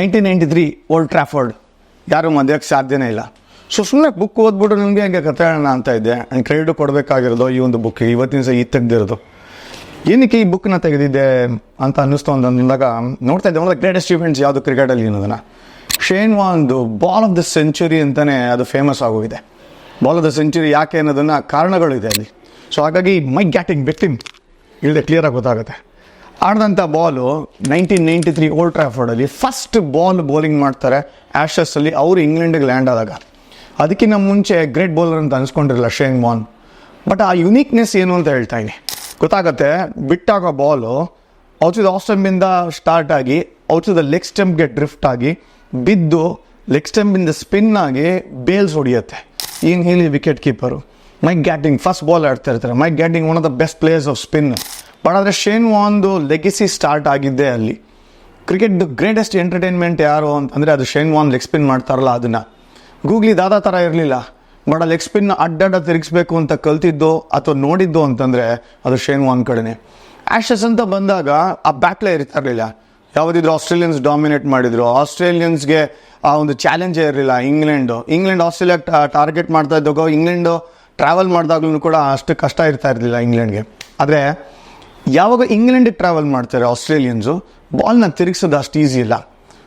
Nineteen ninety three Old Trafford. ಯಾರು ಮಧ್ಯಕ್ಕೆ ಸಾಧ್ಯನೇ ಇಲ್ಲ. ಸೊ ಸುಮ್ಮನೆ ಬುಕ್ ಓದ್ಬಿಟ್ಟು ನಿಮಗೆ ಹಂಗೆ ಕಥೆ ಹೇಳೋಣ ಅಂತ ಇದ್ದೆ. ಆ್ಯಂಡ್ ಕ್ರೆಡಿಟ್ ಕೊಡಬೇಕಾಗಿರೋದು ಈ ಒಂದು ಬುಕ್ ಇವತ್ತಿನ ಸಹ ಈ ತೆಗ್ದಿರೋದು. ಏನಕ್ಕೆ ಈ ಬುಕ್ನ ತೆಗೆದಿದ್ದೆ ಅಂತ ಅನ್ನಿಸ್ತು ಅಂತ ಅಂದಾಗ, ನೋಡ್ತಾ ಇದ್ದೆ ಒಂದು ಗ್ರೇಟೆಸ್ಟ್ ಇವೆಂಟ್ಸ್ ಯಾವುದು ಕ್ರಿಕೆಟಲ್ಲಿ ಅನ್ನೋದನ್ನ. ಶೇನ್ ವಾನ್ದು ಬಾಲ್ ಆಫ್ ದ ಸೆಂಚುರಿ ಅಂತಲೇ ಅದು ಫೇಮಸ್ ಆಗೋಗಿದೆ. ಬಾಲ್ ಆಫ್ ದ ಸೆಂಚುರಿ ಯಾಕೆ ಅನ್ನೋದನ್ನು ಕಾರಣಗಳಿದೆ ಅಲ್ಲಿ. ಸೊ ಹಾಗಾಗಿ ಮೈ ಗ್ಯಾಟಿಂಗ್ ಬೆಟ್ಟಿಂಗ್ ಇಲ್ಲದೆ ಕ್ಲಿಯರಾಗಿ ಗೊತ್ತಾಗುತ್ತೆ. ಆಡಿದಂಥ ball nineteen ninety three Old ಟ್ರಾಫರ್ಡಲ್ಲಿ first ball bowling ಮಾಡ್ತಾರೆ ಆ್ಯಶಸ್ಸಲ್ಲಿ ಅವರು ಇಂಗ್ಲೆಂಡಿಗೆ ಲ್ಯಾಂಡ್ ಆದಾಗ. ಅದಕ್ಕಿಂತ ಮುಂಚೆ ಗ್ರೇಟ್ ಬೌಲರ್ ಅಂತ ಅನ್ಸ್ಕೊಂಡಿರಲ್ಲ ಶೇನ್ ವಾನ್ ಬಟ್ ಆ ಯುನೀಕ್ನೆಸ್ ಏನು ಅಂತ ಹೇಳ್ತಾ ಇದ್ದೀನಿ ಗೊತ್ತಾಗತ್ತೆ? ಬಿಟ್ಟಾಗೋ ಬಾಲು ಔಟ್ ಆಫ್ ಸ್ಟಂಪಿಂದ ಸ್ಟಾರ್ಟ್ ಆಗಿ ಔಟ್ ಟು ದ ಲೆಗ್ ಸ್ಟೆಂಪ್ಗೆ ಡ್ರಿಫ್ಟ್ ಆಗಿ, ಬಿದ್ದು ಲೆಗ್ ಸ್ಟೆಂಪಿಂದ ಸ್ಪಿನ್ ಆಗಿ ಬೇಲ್ಸ್ ಹೊಡಿಯುತ್ತೆ. ಏನು ಹೇಳಿ wicket keeper Mike Gatting first ball ಆಡ್ತಾ ಇರ್ತಾರೆ. Mike Gatting one of the best players of spin but ಆದರೆ ಶೇನ್ ವಾನ್ದು ಲೆಗಿಸಿ ಸ್ಟಾರ್ಟ್ ಆಗಿದ್ದೆ ಅಲ್ಲಿ. ಕ್ರಿಕೆಟ್ ಗ್ರೇಟೆಸ್ಟ್ ಎಂಟರ್ಟೈನ್ಮೆಂಟ್ ಯಾರು ಅಂತಂದರೆ ಅದು ಶೇನ್ ವಾನ್ ಲೆಗ್ ಸ್ಪಿನ್ ಮಾಡ್ತಾರಲ್ಲ ಅದನ್ನು. ಗೂಗ್ಲಿ ದಾದಾ ಥರ ಇರಲಿಲ್ಲ. ಬಟ್ ಆ ಲೆಗ್ ಸ್ಪಿನ್ ಅಡ್ಡಡ್ಡ ತಿರುಗಿಸ್ಬೇಕು ಅಂತ ಕಲ್ತಿದ್ದು ಅಥವಾ ನೋಡಿದ್ದು ಅಂತಂದರೆ ಅದು ಶೇನ್ ವಾನ್ ಕಡೆನೆ. ಆ್ಯಶಸ್ ಅಂತ ಬಂದಾಗ ಆ ಬ್ಯಾಟ್ಲೇ ಇರ್ತಾ ಇರಲಿಲ್ಲ. ಯಾವುದಿದ್ರು ಆಸ್ಟ್ರೇಲಿಯನ್ಸ್ ಡಾಮಿನೇಟ್ ಮಾಡಿದ್ರು. ಆಸ್ಟ್ರೇಲಿಯನ್ಸ್ಗೆ ಆ ಒಂದು ಚಾಲೆಂಜೇ ಇರಲಿಲ್ಲ. ಇಂಗ್ಲೆಂಡು ಇಂಗ್ಲೆಂಡ್ ಆಸ್ಟ್ರೇಲಿಯಾ ಟಾರ್ಗೆಟ್ ಮಾಡ್ತಾ ಇದ್ದಾಗ ಇಂಗ್ಲೆಂಡು ಟ್ರಾವೆಲ್ ಮಾಡಿದಾಗ್ಲೂ ಕೂಡ ಅಷ್ಟು ಕಷ್ಟ ಇರ್ತಾ ಇರಲಿಲ್ಲ ಇಂಗ್ಲೆಂಡ್ಗೆ. ಆದರೆ ಯಾವಾಗ ಇಂಗ್ಲೆಂಡಿಗೆ ಟ್ರಾವೆಲ್ ಮಾಡ್ತಾರೆ ಆಸ್ಟ್ರೇಲಿಯನ್ಸು, ಬಾಲ್ನ ತಿರುಗಿಸೋದು ಅಷ್ಟು ಈಸಿ ಇಲ್ಲ.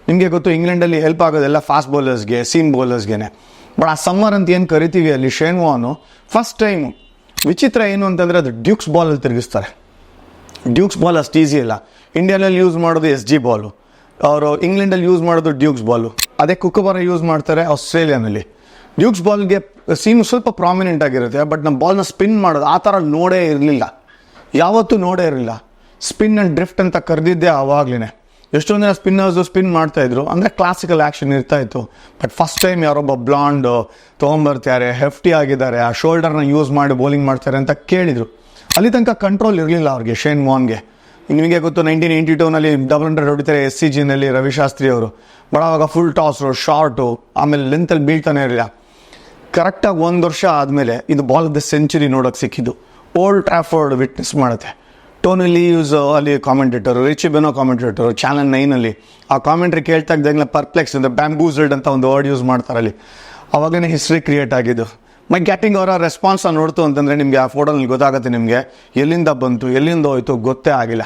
ನಿಮಗೆ ಗೊತ್ತು, ಇಂಗ್ಲೆಂಡಲ್ಲಿ ಹೆಲ್ಪ್ ಆಗೋದೆಲ್ಲ ಫಾಸ್ಟ್ ಬೌಲರ್ಸ್ಗೆ ಸೀಮ್ ಬೌಲರ್ಸ್ಗೆ ಬಟ್ ಆ ಸಮ್ಮರ್ ಅಂತ ಏನು ಕರಿತೀವಿ ಅಲ್ಲಿ ಶೇನ್ ವಾನು ಫಸ್ಟ್ ಟೈಮು ವಿಚಿತ್ರ ಏನು ಅಂತಂದರೆ ಅದು ಡ್ಯೂಕ್ಸ್ ಬಾಲಲ್ಲಿ ತಿರುಗಿಸ್ತಾರೆ. ಡ್ಯೂಕ್ಸ್ ಬಾಲ್ ಅಷ್ಟು ಈಸಿ ಇಲ್ಲ. ಇಂಡಿಯಾನಲ್ಲಿ ಯೂಸ್ ಮಾಡೋದು ಎಸ್ ಜಿ ಬಾಲು ಅವರು ಇಂಗ್ಲೆಂಡಲ್ಲಿ ಯೂಸ್ ಮಾಡೋದು ಡ್ಯೂಕ್ಸ್ ಬಾಲು ಅದೇ ಕುಕ್ಕಬರ ಯೂಸ್ ಮಾಡ್ತಾರೆ ಆಸ್ಟ್ರೇಲಿಯಾನಲ್ಲಿ. ಡ್ಯೂಕ್ಸ್ ಬಾಲ್ಗೆ ಸೀಮ್ ಸ್ವಲ್ಪ ಪ್ರಾಮಿನೆಂಟ್ ಆಗಿರುತ್ತೆ ಬಟ್ ನಮ್ಮ ಬಾಲ್ನ ಸ್ಪಿನ್ ಮಾಡೋದು ಆ ಥರ ನೋಡೇ ಇರಲಿಲ್ಲ. ಯಾವತ್ತೂ ನೋಡೇ ಇರಲಿಲ್ಲ. ಸ್ಪಿನ್ ಆ್ಯಂಡ್ ಡ್ರಿಫ್ಟ್ ಅಂತ ಕರೆದಿದ್ದೆ ಆವಾಗಲೇ ಎಷ್ಟೊಂದು ಜನ ಸ್ಪಿನ್ನರ್ಸು ಸ್ಪಿನ್ ಮಾಡ್ತಾಯಿದ್ರು ಅಂದರೆ ಕ್ಲಾಸಿಕಲ್ ಆ್ಯಕ್ಷನ್ ಇರ್ತಾ ಇತ್ತು. ಬಟ್ ಫಸ್ಟ್ ಟೈಮ್ ಯಾರೊಬ್ಬ ಬ್ಲಾಂಡು ತೊಗೊಂಬರ್ತಾರೆ ಹೆಫ್ಟಿ ಆಗಿದ್ದಾರೆ, ಆ ಶೋಲ್ಡರ್ನ ಯೂಸ್ ಮಾಡಿ ಬೌಲಿಂಗ್ ಮಾಡ್ತಾರೆ ಅಂತ ಕೇಳಿದರು. ಅಲ್ಲಿ ತನಕ ಕಂಟ್ರೋಲ್ ಇರಲಿಲ್ಲ ಅವ್ರಿಗೆ ಶೇನ್ ವಾನ್ಗೆ ನಿಮಗೆ ಗೊತ್ತು ನೈನ್ಟೀನ್ ಏಯ್ಟಿ ಟೂನಲ್ಲಿ ಡಬಲ್ ಹಂಡ್ರೆಡ್ ಹೊಡಿತಾರೆ ಎಸ್ ಸಿ ಜಿನಲ್ಲಿ ರವಿಶಾಸ್ತ್ರಿ ಅವರು. ಬಟ್ ಫುಲ್ ಟಾಸು ಶಾರ್ಟು ಆಮೇಲೆ ಲೆಂತಲ್ಲಿ ಬೀಳ್ತಾನೆ ಇರಲಿಲ್ಲ. ಕರೆಕ್ಟಾಗಿ ಒಂದು ವರ್ಷ ಆದಮೇಲೆ ಇದು ಬಾಲ್ ಆಫ್ ದ ಸೆಂಚುರಿ ನೋಡೋಕೆ ಸಿಕ್ಕಿದ್ದು. ಓಲ್ಡ್ ಟ್ರಾಫರ್ಡ್ ವಿಟ್ನೆಸ್ ಮಾಡುತ್ತೆ. ಟೋನಿ ಲೀವ್ಸ್ ಅಲ್ಲಿ ಕಾಮೆಂಟೇಟರು ರಿಚಿ ಬೆನೋ ಕಾಮೆಂಟೇಟರು ಚಾನಲ್ ನೈನಲ್ಲಿ ಆ ಕಾಮೆಂಟ್ರಿ ಕೇಳ್ತಾ ಇದ್ದಂಗೆ ಪರ್ಪ್ಲೆಕ್ಸ್ ಅಂದರೆ ಬ್ಯಾಂಬೂಸಲ್ಡ್ ಅಂತ ಒಂದು ವರ್ಡ್ ಯೂಸ್ ಮಾಡ್ತಾರೆ ಅಲ್ಲಿ. ಅವಾಗನೇ ಹಿಸ್ಟ್ರಿ ಕ್ರಿಯೇಟ್ ಆಗಿದ್ದು. ಮೈ ಗ್ಯಾಟಿಂಗ್ ಅವರ ರೆಸ್ಪಾನ್ಸ್ ನೋಡ್ತು ಅಂತಂದರೆ ನಿಮಗೆ ಆ ಫೋಟೋನಲ್ಲಿ ಗೊತ್ತಾಗುತ್ತೆ ನಿಮಗೆ. ಎಲ್ಲಿಂದ ಬಂತು, ಎಲ್ಲಿಂದ ಹೋಯ್ತು ಗೊತ್ತೇ ಆಗಿಲ್ಲ.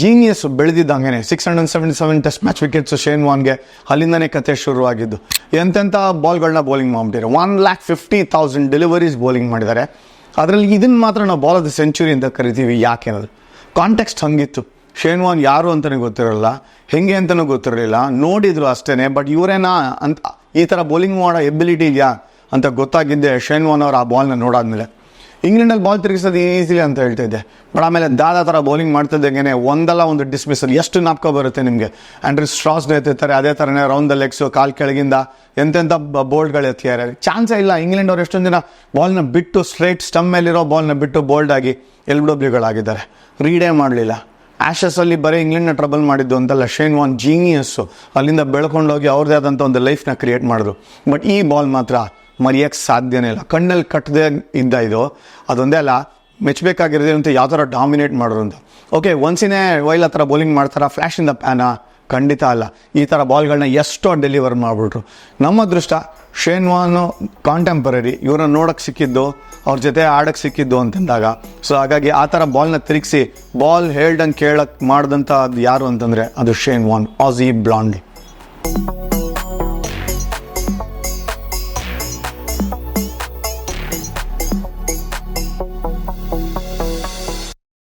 Genius ಬೆಳೆದಿದ್ದಂಗೆ six hundred seventy seven test match wickets Shane ವಾನ್ಗೆ ಅಲ್ಲಿಂದನೇ ಕತೆ ಶುರುವಾಗಿದ್ದು. ಎಂತೆಂಥ ಬಾಲ್ಗಳನ್ನ ಬೌಲಿಂಗ್ ಮಾಡಿಬಿಟ್ಟಿದ್ದಾರೆ. One lakh fifty thousand deliveries bowling ಮಾಡಿದ್ದಾರೆ. ಅದರಲ್ಲಿ ಇದನ್ನು ಮಾತ್ರ ನಾವು ಬಾಲ್ ಆಫ್ ದ ಸೆಂಚುರಿ ಅಂತ ಕರಿತೀವಿ. ಯಾಕೆ ಅನ್ನೋದು. ಕಾಂಟೆಕ್ಸ್ಟ್ ಹಂಗಿತ್ತು. ಶೇನ್ ವಾನ್ ಯಾರು ಅಂತಲೇ ಗೊತ್ತಿರಲ್ಲ ಹೆಂಗೆ ಅಂತಲೂ ಗೊತ್ತಿರಲಿಲ್ಲ. ನೋಡಿದ್ರು ಅಷ್ಟೇ ಬಟ್ ಇವರೇನಾ ಅಂತ ಈ ಥರ ಬೌಲಿಂಗ್ ಮಾಡೋ ಎಬಿಲಿಟಿ ಇದೆಯಾ ಅಂತ ಗೊತ್ತಾಗಿದ್ದೆ ಶೇನ್ ವಾನ್ ಅವರು ಆ ಬಾಲ್ನ ನೋಡಾದ್ಮೇಲೆ. ಇಂಗ್ಲೆಂಡಲ್ಲಿ ಬಾಲ್ ತಿರುಗಿಸೋದು ಈಸಿಲಿ ಅಂತ ಹೇಳ್ತಿದ್ದೆ ಬಟ್ ಆಮೇಲೆ ದಾದಾ ಥರ ಬೌಲಿಂಗ್ ಮಾಡ್ತಿದ್ದಂಗೆ ಒಂದಲ್ಲ ಒಂದು ಡಿಸ್ಮಿಸಲ್ ಎಷ್ಟು ನಾಪ್ಕೊ ಬರುತ್ತೆ ನಿಮಗೆ? ಆ್ಯಂಡ್ರಿ ಸ್ಟ್ರಾಸ್ ಎತ್ತಿರ್ತಾರೆ, ಅದೇ ಥರನೇ ರೌಂಡ್ ದ ಲೆಗ್ಸು ಕಾಲ್ ಕೆಳಗಿಂದ ಎಂತೆಂಥ ಬೋಲ್ಡ್ಗಳು ಎತ್ತಿದ್ದಾರೆ. ಚಾನ್ಸೇ ಇಲ್ಲ. ಇಂಗ್ಲೆಂಡ್ ಅವ್ರು ಎಷ್ಟೊಂದು ದಿನ ಬಾಲ್ನ ಬಿಟ್ಟು ಸ್ಟ್ರೈಟ್ ಸ್ಟಮ್ ಮೇಲಿರೋ ಬಾಲ್ನ ಬಿಟ್ಟು ಬೋಲ್ಡ್ ಆಗಿ ಎಲ್ ಡಬ್ಲ್ಯೂಗಳಾಗಿದ್ದಾರೆ ರೀಡೇ ಮಾಡಲಿಲ್ಲ. ಆ್ಯಶಸ್ಸಲ್ಲಿ ಬರೀ ಇಂಗ್ಲೆಂಡ್ನ ಟ್ರಬಲ್ ಮಾಡಿದ್ದು ಅಂತಲ್ಲ. ಶೇನ್ ವಾನ್ ಜೀನಿಯಸ್ಸು ಅಲ್ಲಿಂದ ಬೆಳ್ಕೊಂಡೋಗಿ ಅವ್ರದ್ದೇ ಆದಂಥ ಒಂದು ಲೈಫ್ನ ಕ್ರಿಯೇಟ್ ಮಾಡಿದ್ರು. ಬಟ್ ಈ ಬಾಲ್ ಮಾತ್ರ ಮರೆಯೋಕ್ಕೆ ಸಾಧ್ಯನೇ ಇಲ್ಲ. ಕಣ್ಣಲ್ಲಿ ಕಟ್ಟದೆ ಇದ್ದ ಇದು. ಅದೊಂದೇ ಅಲ್ಲ, ಮೆಚ್ಚಬೇಕಾಗಿರೋದೆ ಅಂತ ಯಾವ ಥರ ಡಾಮಿನೇಟ್ ಮಾಡೋರು ಅಂತ. ಓಕೆ ಒನ್ಸಿನೇ ವೈಲ್ ಆ ಥರ ಬೌಲಿಂಗ್ ಮಾಡ್ತಾರ? ಫ್ಲ್ಯಾಶ್ ಇನ್ ದ ಪ್ಯಾನಾ ಖಂಡಿತ ಅಲ್ಲ. ಈ ಥರ ಬಾಲ್ಗಳನ್ನ ಎಷ್ಟೋ ಡೆಲಿವರ್ ಮಾಡಿಬಿಟ್ರು. ನಮ್ಮ ಅದೃಷ್ಟ ಶೇನ್ವಾನು ಕಾಂಟೆಂಪರರಿ ಇವ್ರನ್ನ ನೋಡೋಕ್ಕೆ ಸಿಕ್ಕಿದ್ದು, ಅವ್ರ ಜೊತೆ ಆಡೋಕ್ಕೆ ಸಿಕ್ಕಿದ್ದು ಅಂತಂದಾಗ. ಸೊ ಹಾಗಾಗಿ ಆ ಥರ ಬಾಲ್ನ ತಿರುಗಿಸಿ ಬಾಲ್ ಹೇಳ್ದಂಗೆ ಕೇಳಕ್ಕೆ ಮಾಡಿದಂಥ ಅದು ಯಾರು ಅಂತಂದರೆ, ಅದು ಶೇನ್ ವಾನ್ ಈ ಬ್ಲಾಂಡಿ